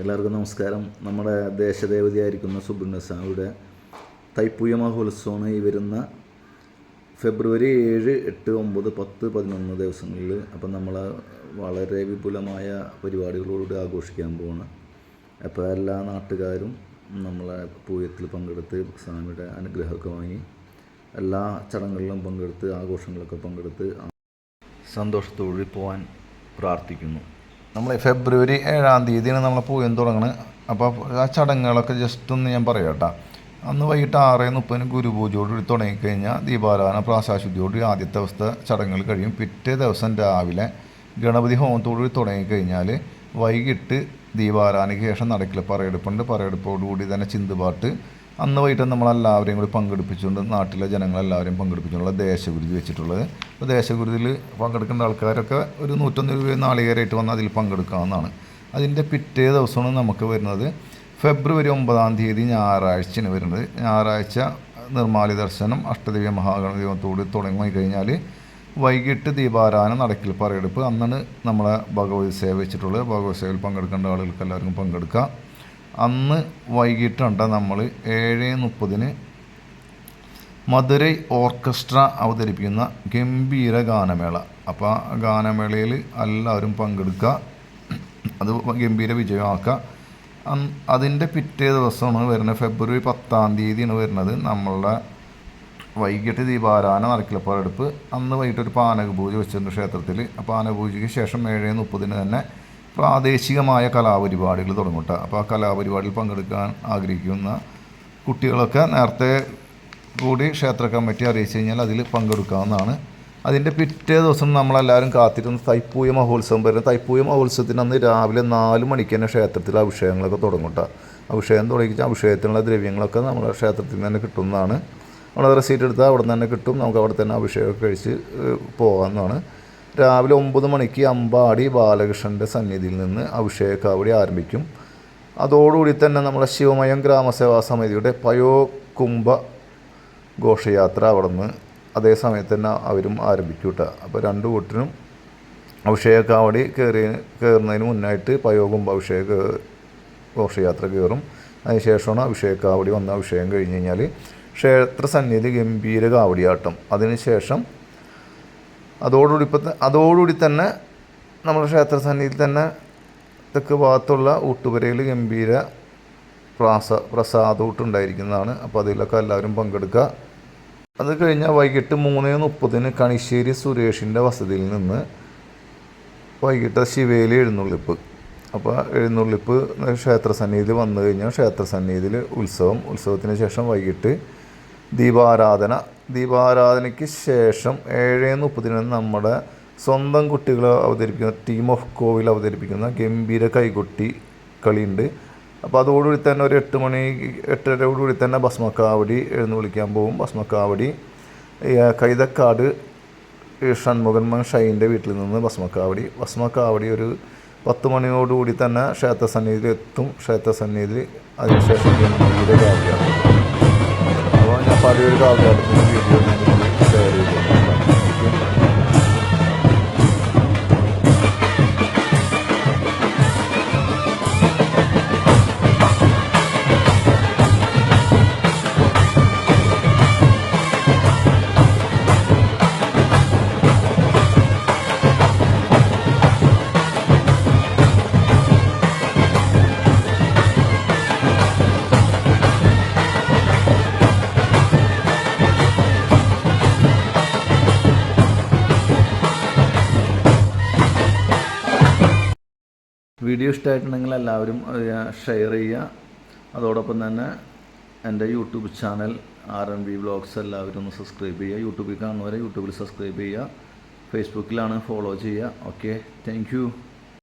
എല്ലാവർക്കും നമസ്കാരം. നമ്മുടെ ദേശദേവതയായിരിക്കുന്ന സുബ്രഹ്മണ്യസ്വാമിയുടെ തൈപ്പൂയ മഹോത്സവമാണ് ഈ വരുന്ന ഫെബ്രുവരി ഏഴ് എട്ട് ഒമ്പത് പത്ത് പതിനൊന്ന് ദിവസങ്ങളിൽ അപ്പം നമ്മൾ വളരെ വിപുലമായ പരിപാടികളോട് ആഘോഷിക്കാൻ പോവാണ്. അപ്പോൾ എല്ലാ നാട്ടുകാരും നമ്മളെ പൂയത്തിൽ പങ്കെടുത്ത് സ്വാമിയുടെ അനുഗ്രഹമൊക്കെ വാങ്ങി എല്ലാ ചടങ്ങുകളിലും പങ്കെടുത്ത് ആഘോഷങ്ങളൊക്കെ പങ്കെടുത്ത് സന്തോഷത്തോടെ പോകാൻ പ്രാർത്ഥിക്കുന്നു. നമ്മൾ ഫെബ്രുവരി ഏഴാം തീയതിയാണ് നമ്മൾ പൂയം തുടങ്ങുന്നത് അപ്പോൾ ആ ചടങ്ങുകളൊക്കെ ജസ്റ്റ് ഒന്ന് ഞാൻ പറയാം കേട്ടോ. അന്ന് വൈകിട്ട് ആറ് മുപ്പതിന് ഗുരുപൂജയോടുകൂടി തുടങ്ങിക്കഴിഞ്ഞാൽ ദീപാരാധന പ്രാസാശുദ്ധിയോടുകൂടി ആദ്യത്തെ ദിവസത്തെ ചടങ്ങുകൾ കഴിയും. പിറ്റേ ദിവസം രാവിലെ ഗണപതി ഹോമത്തോടുകൂടി തുടങ്ങിക്കഴിഞ്ഞാൽ വൈകിട്ട് ദീപാരാധനയ്ക്ക് ശേഷം നടക്കില്ല. പറയെടുപ്പുണ്ട്. പറയെടുപ്പോടുകൂടി തന്നെ ചിന്തുപാട്ട് അന്ന് വൈകിട്ട് നമ്മളെല്ലാവരെയും കൂടി പങ്കെടുപ്പിച്ചുകൊണ്ട് നാട്ടിലെ ജനങ്ങളെല്ലാവരെയും പങ്കെടുപ്പിച്ചുകൊണ്ടുള്ള ദേശഗുരുതി വെച്ചിട്ടുള്ളത്. അപ്പോൾ ദേശഗുരുതിയിൽ പങ്കെടുക്കേണ്ട ആൾക്കാരൊക്കെ ഒരു നൂറ്റൊന്ന് രൂപ നാളികേരമായിട്ട് വന്ന് അതിൽ പങ്കെടുക്കാവുന്നതാണ്. അതിന്റെ പിറ്റേ ദിവസമാണ് നമുക്ക് വരുന്നത്. ഫെബ്രുവരി ഒമ്പതാം തീയതി ഞായറാഴ്ചയാണ് വരുന്നത്. ഞായറാഴ്ച നിർമ്മാലി ദർശനം അഷ്ടദേവി മഹാഗണദേവത്തോട് തുടങ്ങി കഴിഞ്ഞാൽ വൈകിട്ട് ദീപാരാധന നടക്കിൽ പറയെടുപ്പ് അന്നാണ് നമ്മളെ ഭഗവത് സേവ വെച്ചിട്ടുള്ളത്. ഭഗവത് സേവയിൽ പങ്കെടുക്കേണ്ട ആളുകൾക്ക് എല്ലാവർക്കും പങ്കെടുക്കാം. അന്ന് വൈകിട്ടുണ്ട് നമ്മൾ ഏഴ് മുപ്പതിന് മധുരൈ ഓർക്കസ്ട്ര അവതരിപ്പിക്കുന്ന ഗംഭീര ഗാനമേള. അപ്പോൾ ആ ഗാനമേളയിൽ എല്ലാവരും പങ്കെടുക്കുക അത് ഗംഭീര വിജയമാക്കുക അതിന്റെ പിറ്റേ ദിവസമാണ് വരുന്നത്. ഫെബ്രുവരി പത്താം തീയതിയാണ് വരുന്നത് നമ്മളുടെ വൈകിട്ട് ദീപാരാധന നടക്കിലപ്പാടെടുപ്പ്. അന്ന് വൈകിട്ട് ഒരു പാനക പൂജ വെച്ചിട്ടുണ്ട് ക്ഷേത്രത്തിൽ ആ പാനക പൂജയ്ക്ക് ശേഷം ഏഴ് മുപ്പതിന് തന്നെ പ്രാദേശികമായ കലാപരിപാടികൾ തുടങ്ങും അപ്പോൾ ആ കലാപരിപാടിയിൽ പങ്കെടുക്കാൻ ആഗ്രഹിക്കുന്ന കുട്ടികളൊക്കെ നേരത്തെ കൂടി ക്ഷേത്ര കമ്മിറ്റി അറിയിച്ചു കഴിഞ്ഞാൽ അതിൽ പങ്കെടുക്കാവുന്നതാണ്. അതിന്റെ പിറ്റേ ദിവസം നമ്മളെല്ലാവരും കാത്തിരുന്ന് തൈപ്പൂയ മഹോത്സവം വരുന്നത് തൈപ്പൂയ മഹോത്സവത്തിന് അന്ന് രാവിലെ നാല് മണിക്ക് തന്നെ ക്ഷേത്രത്തിൽ അഭിഷേകങ്ങളൊക്കെ തുടങ്ങും കേട്ടോ അഭിഷേകം തുടങ്ങിച്ച് അഭിഷേകത്തിനുള്ള ദ്രവ്യങ്ങളൊക്കെ നമ്മുടെ ക്ഷേത്രത്തിൽ നിന്ന് തന്നെ കിട്ടുന്നതാണ്. നമ്മൾ റെസീറ്റ് എടുത്താൽ അവിടെ നിന്ന് തന്നെ കിട്ടും. നമുക്ക് അവിടെ തന്നെ അഭിഷേകമൊക്കെ കഴിച്ച് പോകാവുന്നതാണ്. രാവിലെ ഒമ്പത് മണിക്ക് അമ്പാടി ബാലകൃഷ്ണന്റെ സന്നിധിയിൽ നിന്ന് അഭിഷേക കാവടി ആരംഭിക്കും. അതോടുകൂടി തന്നെ നമ്മുടെ ശിവമയം ഗ്രാമസേവാ സമിതിയുടെ പയോകുംഭ ഘോഷയാത്ര അവിടെ നിന്ന് അതേ സമയത്ത് തന്നെ അവരും ആരംഭിക്കും കേട്ടോ. അപ്പോൾ രണ്ട് കൂട്ടിനും അഭിഷേകാവടി കയറി കയറുന്നതിന് മുന്നായിട്ട് പയോകുംഭ അഭിഷേക ഘോഷയാത്ര കയറും. അതിനുശേഷമാണ് അഭിഷേകാവടി വന്ന അഭിഷേകം കഴിഞ്ഞ് കഴിഞ്ഞാൽ ക്ഷേത്ര സന്നിധി ഗംഭീര കാവടിയാട്ടം. അതിനുശേഷം അതോടുകൂടി ഇപ്പം അതോടുകൂടി തന്നെ നമ്മുടെ ക്ഷേത്ര സന്നിധിയിൽ തന്നെ തെക്ക് ഭാഗത്തുള്ള ഊട്ടുപുരയിൽ ഗംഭീര പ്രാസ പ്രസാദൂട്ടുണ്ടായിരിക്കുന്നതാണ് അപ്പോൾ അതിലൊക്കെ എല്ലാവരും പങ്കെടുക്കുക അത് കഴിഞ്ഞാൽ വൈകിട്ട് മൂന്ന് മുപ്പതിന് കണിശ്ശേരി സുരേഷിന്റെ വസതിയിൽ നിന്ന് വൈകിട്ട് ശിവേലി എഴുന്നള്ളിപ്പ്. അപ്പോൾ എഴുന്നള്ളിപ്പ് ക്ഷേത്ര സന്നിധിയിൽ വന്നു കഴിഞ്ഞാൽ ക്ഷേത്ര സന്നിധിയിൽ ഉത്സവം ഉത്സവത്തിന് ശേഷം വൈകിട്ട് ദീപാരാധന. ദീപാരാധനയ്ക്ക് ശേഷം ഏഴ് മുപ്പതിന് നമ്മുടെ സ്വന്തം കുട്ടികൾ അവതരിപ്പിക്കുന്ന ടീം ഓഫ് കോവിൽ അവതരിപ്പിക്കുന്ന ഗംഭീര കൈകൊട്ടി കളിയുണ്ട്. അപ്പോൾ അതോടുകൂടി തന്നെ ഒരു എട്ട് മണി എട്ടരയോടുകൂടി തന്നെ ഭസ്മക്കാവടി എഴുന്ന് വിളിക്കാൻ പോകും. ഭസ്മക്കാവടി കൈതക്കാട് ഷൺമുഖൻ ഷൺമുഖൻ ഷൈന്റെ വീട്ടിൽ നിന്ന് ഭസ്മക്കാവടി. ഭസ്മക്കാവടി ഒരു പത്ത് മണിയോടുകൂടി തന്നെ ക്ഷേത്ര സന്നിധിയിൽ എത്തും. ക്ഷേത്ര സന്നിധിയിൽ അതിനുശേഷം ഗംഭീര കാവ്യാണ് അപ്പോൾ ഞാൻ പലയൊരു കാവ്യാട്ടത്തിന്റെ വീഡിയോ നിങ്ങൾക്ക് ഷെയർ വീഡിയോ ഇഷ്ടമായിട്ടുണ്ടെങ്കിൽ എല്ലാവരും ഷെയർ ചെയ്യുക. അതോടൊപ്പം തന്നെ എന്റെ YouTube channel R N B vlogs എല്ലാവരും ഒന്ന് സബ്സ്ക്രൈബ് ചെയ്യുക. യൂട്യൂബിൽ കാണുന്നവരെ യൂട്യൂബിൽ സബ്സ്ക്രൈബ് ചെയ്യുക. ഫേസ്ബുക്കിലാണ് ഫോളോ ചെയ്യുക. Okay thank